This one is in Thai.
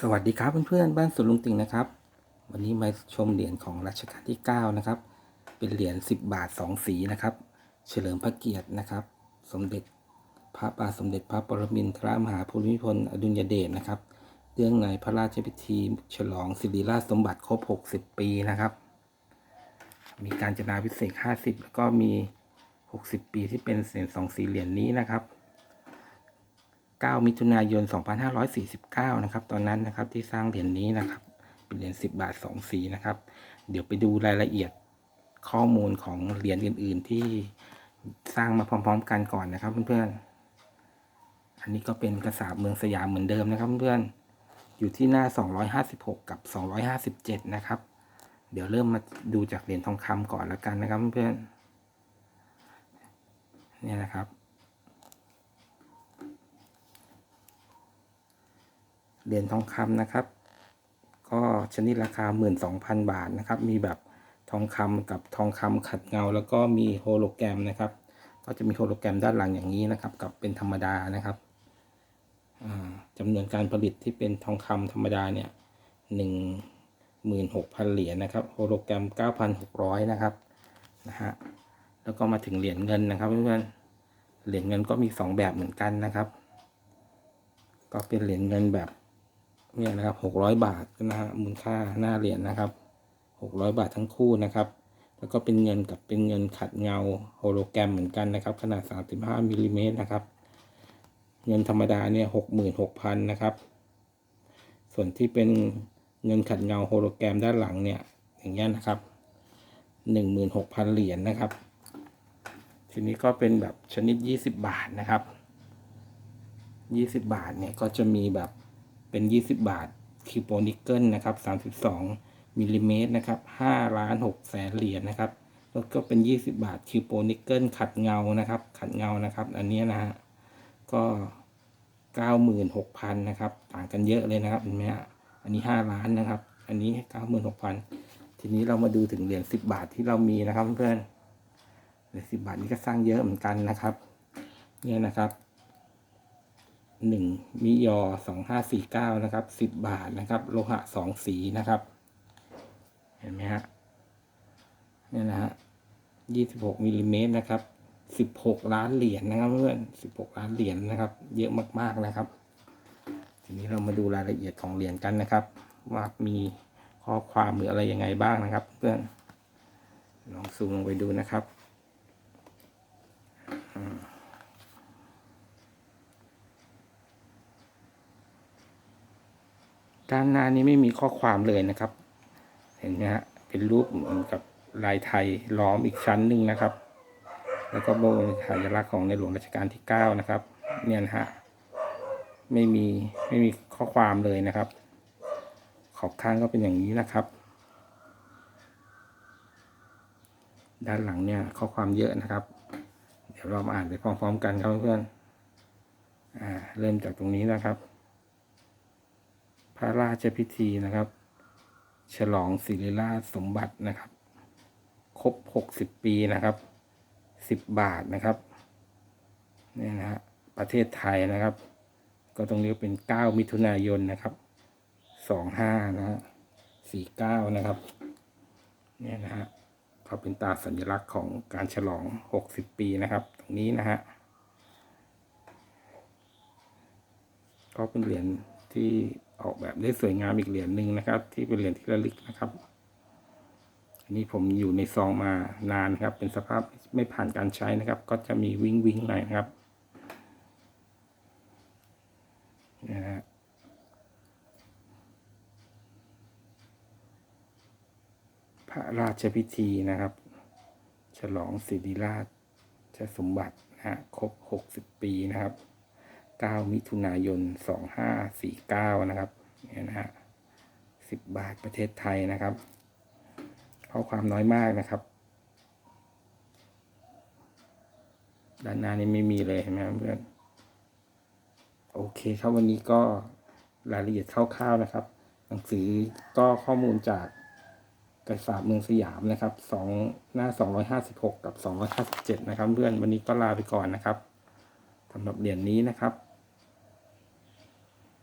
สวัสดีครับเพื่อนๆบ้านสวนลุงติงนะครับ วันนี้มาชมเหรียญของรัชกาลที่ 9 นะครับ เป็นเหรียญ10 บาท 2 สีนะครับ เฉลิมพระเกียรตินะครับ สมเด็จพระบาทสมเด็จพระปรมินทรมหาภูมิพลอดุลยเดชนะครับเรื่องในพระราชพิธีฉลองศิริราชสมบัติครบ 60 ปีนะครับ มีการจนาพิเศษ 50 แล้วก็มี 60 ปีที่เป็นเหรียญ2สีเหรียญนี้นะครับ 9 มิถุนายน 2549 นะครับ ตอนนั้นนะครับที่สร้างเหรียญนี้นะครับ เป็นเหรียญ10 บาท 2 สีนะครับ เดี๋ยวไปดูรายละเอียดข้อมูลของเหรียญอื่น ๆ ที่สร้างมาพร้อม ๆ กันก่อนนะครับเพื่อนๆ อันนี้ก็เป็นกระสาบเมืองสยามเหมือนเดิมนะครับเพื่อนๆ อยู่ที่หน้า 256 กับ 257 นะครับ เดี๋ยวเริ่มมาดูจากเหรียญทองคำก่อนแล้วกันนะครับเพื่อนๆ เนี่ยนะครับ เหรียญทองคำนะครับ ก็ชนิดราคา 12,000 บาทนะครับ มีแบบทองคำกับทองคำขัดเงา แล้วก็มีโฮโลแกรมนะครับ ก็จะมีโฮโลแกรมด้านหลังอย่างนี้นะครับ กับเป็นธรรมดานะครับจำนวนการผลิตที่เป็นทองคำธรรมดาเนี่ย16,000เหรียญนะครับ โฮโลแกรม9,600นหกร้อยนะครับนะฮะแล้วก็มาถึงเหรียญเงินนะครับเพื่อนเหรียญเงินก็มี2แบบเหมือนกันนะครับ ก็เป็นเหรียญเงินแบบ เนี่ยนะครับหกร้อยบาทนะฮะมูลค่าหน้าเหรียญนะครับหกร้อยบาททั้งคู่นะครับ แล้วก็เป็นเงินกับเป็นเงินขัดเงาโฮโลแกรมเหมือนกันนะครับ ขนาดสามสิบห้ามิลลิเมตรนะครับ เงินธรรมดาเนี่ยหกหมื่นหกพันนะครับ ส่วนที่เป็นเงินขัดเงาโฮโลแกรมด้านหลังเนี่ย อย่างเงี้ยนะครับหนึ่งหมื่นหกพันเหรียญนะครับ ทีนี้ก็เป็นแบบชนิดยี่สิบบาทนะครับยี่สิบบาทเนี่ยก็จะมีแบบ เป็น 20 บาทคิวโปนิกเกิลนะครับ 32มิลลิเมตรนะครับ5ล้าน6แสนเหรียญนะครับแล้วก็เป็น 20 บาทคิวโปนิกเกิลขัดเงานะครับ ขัดเงานะครับ อันนี้นะฮะก็96,000นะครับ ต่างกันเยอะเลยนะครับเห็นไหมฮะอันนี้5ล้านนะครับ อันนี้96,000ทีนี้เรามาดูถึงเหรียญ10บาทที่เรามีนะครับเพื่อนเหรียญ10บาทนี้ก็สร้างเยอะเหมือนกันนะครับ เนี่ยนะครับ หนึ่งมิยอสองห้าสี่เก้านะครับสิบบาทนะครับ โลหะสองสีนะครับ เห็นไหมฮะเนี่ยนะฮะยี่สิบหกมิลลิเมตรนะครับสิบหกล้านเหรียญนะครับเพื่อนสิบหกล้านเหรียญนะครับ เยอะมากๆนะครับ ทีนี้เรามาดูรายละเอียดของเหรียญกันนะครับ ว่ามีข้อความหรืออะไรยังไงบ้างนะครับ เพื่อนลองซูมลงไปดูนะครับ ด้านหน้านี้ไม่มีข้อความเลยนะครับ เห็นไหมฮะเป็นรูปเหมือนกับลายไทยล้อมอีกชั้นหนึ่งนะครับ แล้วก็โบสัญลักษณ์ของในหลวงรัชกาลที่เก้านะครับ เนี่ยนะฮะไม่มีไม่มีข้อความเลยนะครับ ขอบข้างก็เป็นอย่างนี้นะครับ ด้านหลังเนี่ยข้อความเยอะนะครับ เดี๋ยวเรามาอ่านไปพร้อมๆกันครับเพื่อนอ่าเริ่มจากตรงนี้นะครับ ระราชพิธีนะครับ ฉลองศิริราชสมบัตินะครับ ครบหกสิบปีนะครับสิบบาทนะครับนี่นะฮะประเทศไทยนะครับ ก็ตรงนี้เป็นเก้ามิถุนายนนะครับสองห้านะฮะสี่เก้านะครับเนี่ยนะฮะเขาเป็นตาสัญลักษณ์ของการฉลองหกสิบปีนะครับ ตรงนี้นะฮะก็เป็นเหรียญที่ ออกแบบได้สวยงามอีกเหรียญหนึ่งนะครับ ที่เป็นเหรียญที่ระลึกนะครับ อันนี้ผมอยู่ในซองมานานครับ เป็นสภาพไม่ผ่านการใช้นะครับ ก็จะมีวิ้งวิ้งหน่อยนะครับนะฮะพระราชพิธีนะครับ ฉลองศิริราชสมบัตินะฮะครบ 60 ปีนะครับ 9 มิถุนายน 2549 นะครับเนี่ยนะฮะ10 บาทประเทศไทยนะครับข้อความน้อยมากนะครับ ด้านหน้านี้ไม่มีเลยเห็นไหมเพื่อนโอเคครับวันนี้ก็รายละเอียดคร่าวๆนะครับ หนังสือก็ข้อมูลจากกระสาบเมืองสยามนะครับสองหน้า256กับ257นะครับ เพื่อนวันนี้ก็ลาไปก่อนนะครับสำหรับเหรียญนนี้นะครับ